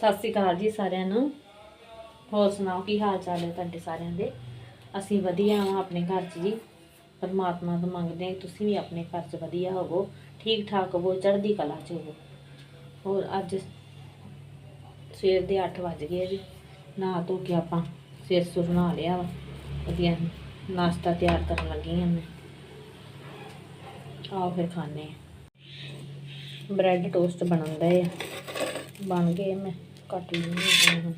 ਸਤਿ ਸ਼੍ਰੀ ਅਕਾਲ ਜੀ ਸਾਰਿਆਂ ਨੂੰ। ਹੋਰ ਸੁਣਾਓ, ਕੀ ਹਾਲ ਚਾਲ ਹੈ ਤੁਹਾਡੇ ਸਾਰਿਆਂ ਦੇ? ਅਸੀਂ ਵਧੀਆ ਹਾਂ ਆਪਣੇ ਘਰ 'ਚ ਜੀ। ਪਰਮਾਤਮਾ ਤੋਂ ਮੰਗਦੇ ਹਾਂ ਤੁਸੀਂ ਵੀ ਆਪਣੇ ਘਰ 'ਚ ਵਧੀਆ ਹੋਵੋ ਠੀਕ ਠਾਕ ਹੋਵੋ, ਚੜ੍ਹਦੀ ਕਲਾ 'ਚ ਹੋਵੋ। ਹੋਰ ਅੱਜ ਸਵੇਰ ਦੇ 8 ਵੱਜ ਗਏ ਜੀ। ਨਹਾ ਧੋ ਕੇ ਆਪਾਂ ਸਿਰ ਸੁਰ ਨਹਾ ਲਿਆ ਵਾ। ਵਧੀਆ ਨਾਸ਼ਤਾ ਤਿਆਰ ਕਰਨ ਲੱਗੀ ਹਾਂ ਮੈਂ। ਆਓ ਫਿਰ ਖਾਣੇ ਆ ਬ੍ਰੈਡ ਟੋਸਟ ਬਣਾਉਂਦਾ ਹੈ ਬਣ ਗਏ ਮੈਂ। ਕੱਟ ਲੈਂਦੇ ਹਾਂ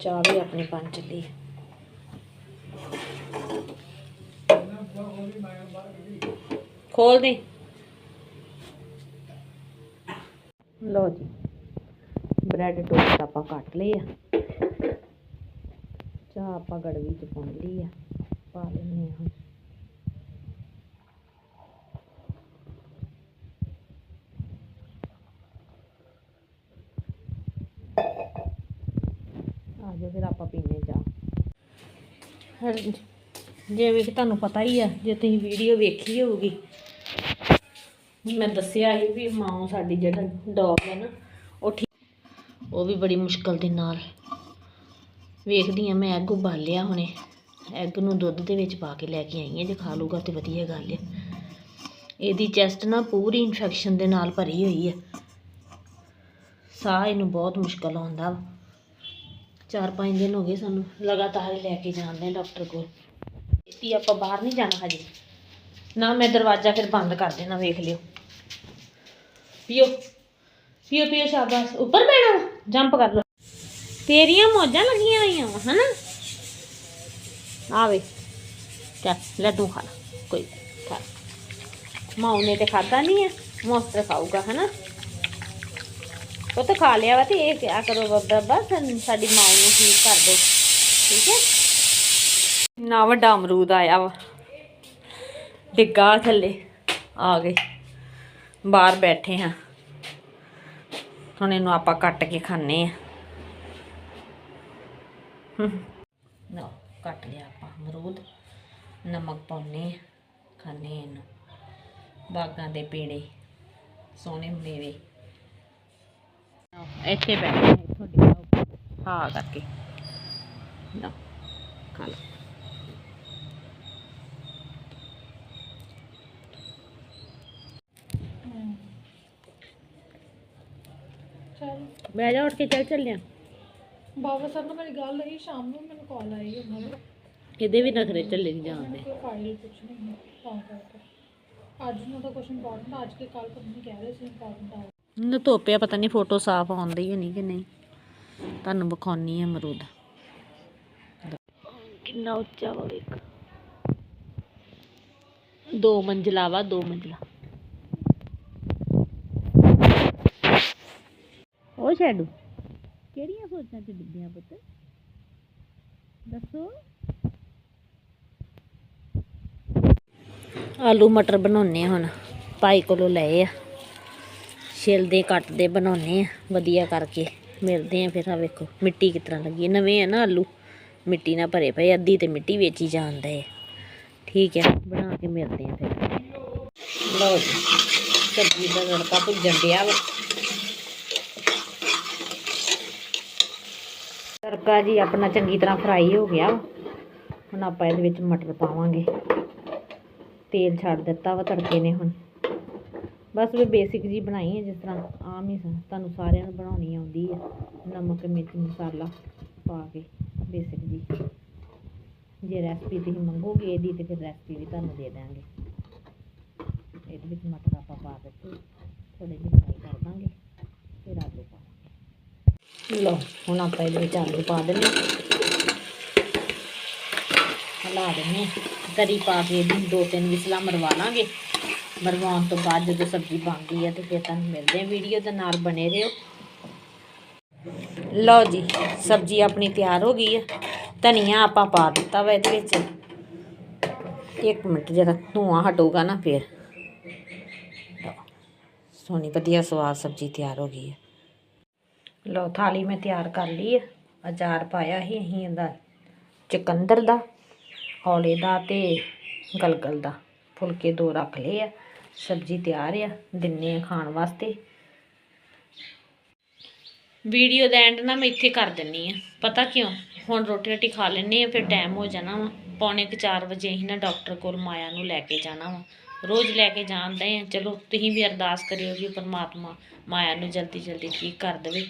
ਚਾਹ ਵੀ ਆਪਣੀ ਬਣ ਚੱਲੀ ਖੋਲ ਦੇ ਲੋ ਜੀ, ਬ੍ਰੈਡ ਟੋਸਟ ਆਪਾਂ ਕੱਟ ਲਏ ਆ। ਚਾਹ ਆਪਾਂ ਗੜਵੀ ਚ ਪਾਉਣ ਲਈ ਆ। ਪਾ ਲੈਂਦੇ ਹਾਂ ਫਿਰ ਆਪਾਂ ਪੀਨੇ ਚਾਹ। ਜਿਵੇਂ ਕਿ ਤੁਹਾਨੂੰ ਪਤਾ ਹੀ ਆ, ਜੇ ਤੁਸੀਂ ਵੀਡੀਓ ਵੇਖੀ ਹੋਊਗੀ, ਮੈਂ ਦੱਸਿਆ ਸੀ ਵੀ ਮਾਂ ਸਾਡੀ ਜਿਹੜਾ ਡੌਗ ਹੈ ਨਾ, ਉਹ ਠੀਕ ਉਹ ਵੀ ਬੜੀ ਮੁਸ਼ਕਲ ਦੇ ਨਾਲ ਵੇਖਦੀ ਆ, ਮੈਂ ਐਗ ਉਬਾਲਿਆ ਹੁਣੇ। ਐਗ ਨੂੰ ਦੁੱਧ ਦੇ ਵਿੱਚ ਪਾ ਕੇ ਲੈ ਕੇ ਆਈ ਹਾਂ ਜੇ ਖਾ ਲੂਗਾ ਤੇ ਵਧੀਆ ਗੱਲ ਹੈ ਇਹਦੀ ਚੈਸਟ ਨਾ ਪੂਰੀ ਇਨਫੈਕਸ਼ਨ ਦੇ ਨਾਲ ਭਰੀ ਹੋਈ ਹੈ ਸਾਹ ਇਹਨੂੰ ਬਹੁਤ ਮੁਸ਼ਕਲ ਆਉਂਦਾ ਵਾ। ਚਾਰ ਪੰਜ ਦਿਨ ਹੋ ਗਏ ਸਾਨੂੰ, ਲਗਾਤਾਰ ਹੀ ਲੈ ਕੇ ਜਾਂਦੇ ਡਾਕਟਰ ਕੋਲ। ਇਤੀ ਆਪਾਂ ਬਾਹਰ ਨਹੀਂ ਜਾਣਾ ਹਜੇ। ਨਾ ਮੈਂ ਦਰਵਾਜ਼ਾ ਫਿਰ ਬੰਦ ਕਰ ਦੇਣਾ, ਵੇਖ ਲਿਓ। ਪੀਓ ਪੀਓ ਪੀਓ ਸ਼ਾਬਾਸ਼। ਉੱਪਰ ਬੈਣਾ ਜੰਪ ਕਰ ਲਓ। ਤੇਰੀਆਂ ਮੌਜਾਂ ਲੱਗੀਆਂ ਹੋਈਆਂ ਵਾ, ਹਨਾ? ਆਵੇ ਚੱਲ, ਲੈ ਤੂੰ ਖਾ ਲਾ, ਕੋਈ ਖਾ ਮਾਂ ਨੇ ਤੇ ਖਾਦਾ ਨਹੀਂ ਹੈ ਮੋਸਟਰ ਖਾਊਗਾ, ਹਨਾ? ਉਹ ਤਾਂ ਖਾ ਲਿਆ ਵਾ ਤੇ ਇਹ ਕਿਆ ਕਰੋ ਬਾਬਾ? ਸਾਡੀ ਮਾਂ ਨੂੰ ਠੀਕ ਕਰ ਦਿਓ ਠੀਕ ਹੈ? ਨਾ ਵੱਡਾ ਅਮਰੂਦ ਆਇਆ ਵਾ। ਡਿੱਗਾ ਥੱਲੇ, ਆ ਗਏ। ਬਾਹਰ ਬੈਠੇ ਹਾਂ। ਹੁਣ ਇਹਨੂੰ ਆਪਾਂ ਕੱਟ ਕੇ ਖਾਣੇ ਆ ਨਾ ਕੱਟ ਲਿਆ ਆਪਾਂ ਅਮਰੂਦ। ਨਮਕ ਪਾਉਣੇ ਆ ਖਾਣੇ ਇਹਨੂੰ। ਬਾਗਾਂ ਦੇ ਪੇੜੇ, ਸੋਹਣੇ ਮੇਵੇ ਇੱਥੇ ਬੈਠੇ ਨੇ ਇੱਥੋਂ ਡਿੱਗਾ ਹਾਂ ਕਰਕੇ। ਨਾ ਖਾ ਲਓ। ਚਲ। ਬਹਿ ਜਾ ਉੱਠ ਕੇ ਚੱਲ ਚੱਲਿਆ। ਬਾਬਾ ਸਾਹਿਬ ਨਾਲ ਮੇਰੀ ਗੱਲ ਹੋਈ ਸ਼ਾਮ ਨੂੰ ਮੈਨੂੰ ਕਾਲ ਆਈ ਉਹਨਾਂ ਦੀ। ਇਹਦੇ ਵੀ ਨਖਰੇ ਚੱਲੇ ਨਹੀਂ ਜਾਂਦੇ ਕੋਈ ਫਾਈਲ ਕੁਛ ਨਹੀਂ ਤਾਂ ਕਰਕੇ। ਅੱਜ ਨੂੰ ਤਾਂ ਕੁਛ ਇੰਪੋਰਟੈਂਟ ਅੱਜ ਕੇ ਕੱਲ ਪਤਾ ਨਹੀਂ ਕਹਿ ਰਹੇ ਸੀ ਇੰਪੋਰਟੈਂਟ ਆ। ਨਾ ਧੋਪਿਆ ਪਤਾ ਨਹੀਂ ਫੋਟੋ ਸਾਫ਼ ਆਉਂਦੀ ਹੈ ਨਹੀਂ ਕਿ ਨਹੀਂ। ਤੁਹਾਨੂੰ ਵਿਖਾਉਣੀ ਹੈ ਅਮਰੂਦ। ਕਿੰਨਾ ਉੱਚਾ ਵਾ ਵੇਖ। ਦੋ ਮੰਜ਼ਲਾ ਵਾ ਦੋ ਮੰਜ਼ਲਾ। ਉਹ ਸ਼ੈਡੂ ਕਿਹੜੀਆਂ ਸੋਚਾਂ ਚ ਡੁੱਬਿਆ ਪੁੱਤ? ਦੱਸੋ। ਆਲੂ ਮਟਰ ਬਣਾਉਣੇ ਹੁਣ ਭਾਈ ਕੋਲੋਂ ਲਏ ਆ। ਛਿਲਦੇ ਕੱਟਦੇ ਬਣਾਉਣੇ ਆ, ਵਧੀਆ ਕਰਕੇ। ਮਿਲਦੇ ਆ ਫਿਰ ਆ ਵੇਖੋ, ਮਿੱਟੀ ਕਿਸ ਤਰ੍ਹਾਂ ਲੱਗੀ ਨਵੇਂ ਆ ਨਾ ਆਲੂ, ਮਿੱਟੀ ਨਾਲ ਭਰੇ ਪਏ ਅੱਧੀ ਤੇ ਮਿੱਟੀ ਵੇਚੀ ਜਾਂਦੇ ਆ। ਠੀਕ ਹੈ ਬਣਾ ਕੇ ਮਿਲਦੇ ਆ ਫਿਰ। ਲਓ ਸਬਜ਼ੀ ਦਾ ਤੜਕਾ ਭੁੱਜਣ ਡਿਆ ਵਾ। ਤੜਕਾ ਜੀ ਆਪਣਾ ਚੰਗੀ ਤਰ੍ਹਾਂ ਫਰਾਈ ਹੋ ਗਿਆ ਹੁਣ ਆਪਾਂ ਇਹਦੇ ਵਿੱਚ ਮਟਰ ਪਾਵਾਂਗੇ। ਤੇਲ ਛੱਡ ਦਿੱਤਾ ਵਾ ਤੜਕੇ ਨੇ ਹੁਣ। ਬਸ ਵੀ ਬੇਸਿਕ ਜੀ ਬਣਾਈ ਹੈ, ਜਿਸ ਤਰ੍ਹਾਂ ਆਮ ਹੀ ਤੁਹਾਨੂੰ ਸਾਰਿਆਂ ਨੂੰ ਬਣਾਉਣੀ ਆਉਂਦੀ ਹੈ। ਨਮਕ, ਮਿਰਚ, ਮਸਾਲਾ ਪਾ ਕੇ ਬੇਸਿਕ ਜੀ ਜੇ ਰੈਸਪੀ ਤੁਸੀਂ ਮੰਗੋਗੇ ਇਹਦੀ ਤੇ ਫਿਰ ਰੈਸਪੀ ਵੀ ਤੁਹਾਨੂੰ ਦੇ ਦਾਂਗੇ ਇਹਦੇ ਵਿੱਚ ਮਟਰ ਆਪਾਂ ਪਾ ਦਿੱਤੇ। ਥੋੜੇ ਜਿਹੇ ਫਰਾਈ ਕਰ ਦਾਂਗੇ ਫਿਰ ਆਲੂ ਪਾ ਲਓ, ਹੁਣ ਆਪਾਂ ਇਹਦੇ ਵਿੱਚ ਆਲੂ ਪਾ ਦਿੰਦੇ ਹਾਂ। ਹਿਲਾ ਦਿੰਦੇ ਹਾਂ। ਤਰੀ ਪਾ ਕੇ ਇਹਦੀ ਦੋ ਤਿੰਨ ਵਿਸਲਾ ਮਰਵਾ ਲਾਂਗੇ। ਮਰਵਾਉਣ ਤੋਂ ਬਾਅਦ ਜਦੋਂ ਸਬਜ਼ੀ ਬਣਦੀ ਹੈ ਤੇ ਫਿਰ ਤੁਹਾਨੂੰ ਮਿਲਦੇ ਹਾਂ ਵੀਡੀਓ ਦੇ ਨਾਲ ਬਣੇ ਰਹੋ। ਲਓ ਜੀ ਸਬਜ਼ੀ ਆਪਣੀ ਤਿਆਰ ਹੋ ਗਈ ਹੈ ਧਨੀਆ ਆਪਾਂ ਪਾ ਦਿੱਤਾ ਵਾ ਇਹਦੇ ਵਿੱਚ। ਇੱਕ ਮਿੰਟ ਜਦੋਂ ਧੂਆਂ ਹਟੂਗਾ ਨਾ ਫਿਰ। ਲਓ, ਸੋਹਣੀ ਵਧੀਆ ਸਵਾਦ ਸਬਜ਼ੀ ਤਿਆਰ ਹੋ ਗਈ ਹੈ ਲਓ ਥਾਲੀ ਮੈਂ ਤਿਆਰ ਕਰ ਲਈ ਹੈ ਅਚਾਰ ਪਾਇਆ ਸੀ ਅਸੀਂ ਇਹਦਾ ਚੁਕੰਦਰ ਦਾ ਹੌਲੇ ਦਾ ਤੇ ਗਲਗਲ ਦਾ। ਫੁਲਕੇ ਦੋ ਰੱਖ ਲਏ ਆ। ਸਬਜ਼ੀ ਤਿਆਰ ਆ, ਦਿੰਨੇ ਆ ਖਾਣ ਵਾਸਤੇ। ਵੀਡੀਓ ਦਾ ਐਂਡ ਨਾ ਮੈਂ ਇੱਥੇ ਕਰ ਦਿੰਨੀ ਆ। ਪਤਾ ਕਿਉਂ? ਹੁਣ ਰੋਟੀ ਰੋਟੀ ਖਾ ਲੈਣੀ ਆ, ਫਿਰ ਟਾਈਮ ਹੋ ਜਾਣਾ ਵਾ। ਪੌਣੇ ਕੁ 4 ਵਜੇ ਹੀ ਨਾ ਡਾਕਟਰ ਕੋਲ ਮਾਇਆ ਨੂੰ ਲੈ ਕੇ ਜਾਣਾ ਵਾ। ਰੋਜ਼ ਲੈ ਕੇ ਜਾਂਦੇ ਆ। ਚਲੋ, ਤੁਸੀਂ ਵੀ ਅਰਦਾਸ ਕਰਿਓ ਕਿ ਪਰਮਾਤਮਾ ਮਾਇਆ ਨੂੰ ਜਲਦੀ ਜਲਦੀ ਠੀਕ ਕਰ ਦੇਵੇ।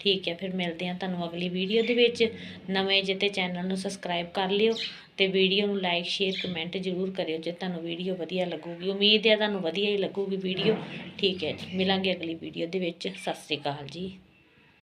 ਠੀਕ ਹੈ ਫਿਰ ਮਿਲਦੇ ਆ ਤੁਹਾਨੂੰ ਅਗਲੀ ਵੀਡੀਓ ਦੇ ਵਿੱਚ। ਨਵੇਂ ਜੇ ਤੇ ਚੈਨਲ ਨੂੰ ਸਬਸਕ੍ਰਾਈਬ ਕਰ ਲਿਓ। ਤੇ ਵੀਡੀਓ ਨੂੰ ਲਾਈਕ ਸ਼ੇਅਰ ਕਮੈਂਟ ਜ਼ਰੂਰ ਕਰਿਓ ਜੇ ਤੁਹਾਨੂੰ ਵੀਡੀਓ ਵਧੀਆ ਲੱਗੂਗੀ। ਉਮੀਦ ਹੈ ਤੁਹਾਨੂੰ ਵਧੀਆ ਹੀ ਲੱਗੂਗੀ ਵੀਡੀਓ। ਠੀਕ ਹੈ ਜੀ। ਮਿਲਾਂਗੇ ਅਗਲੀ ਵੀਡੀਓ ਦੇ ਵਿੱਚ। ਸਤਿ ਸ੍ਰੀ ਅਕਾਲ ਜੀ।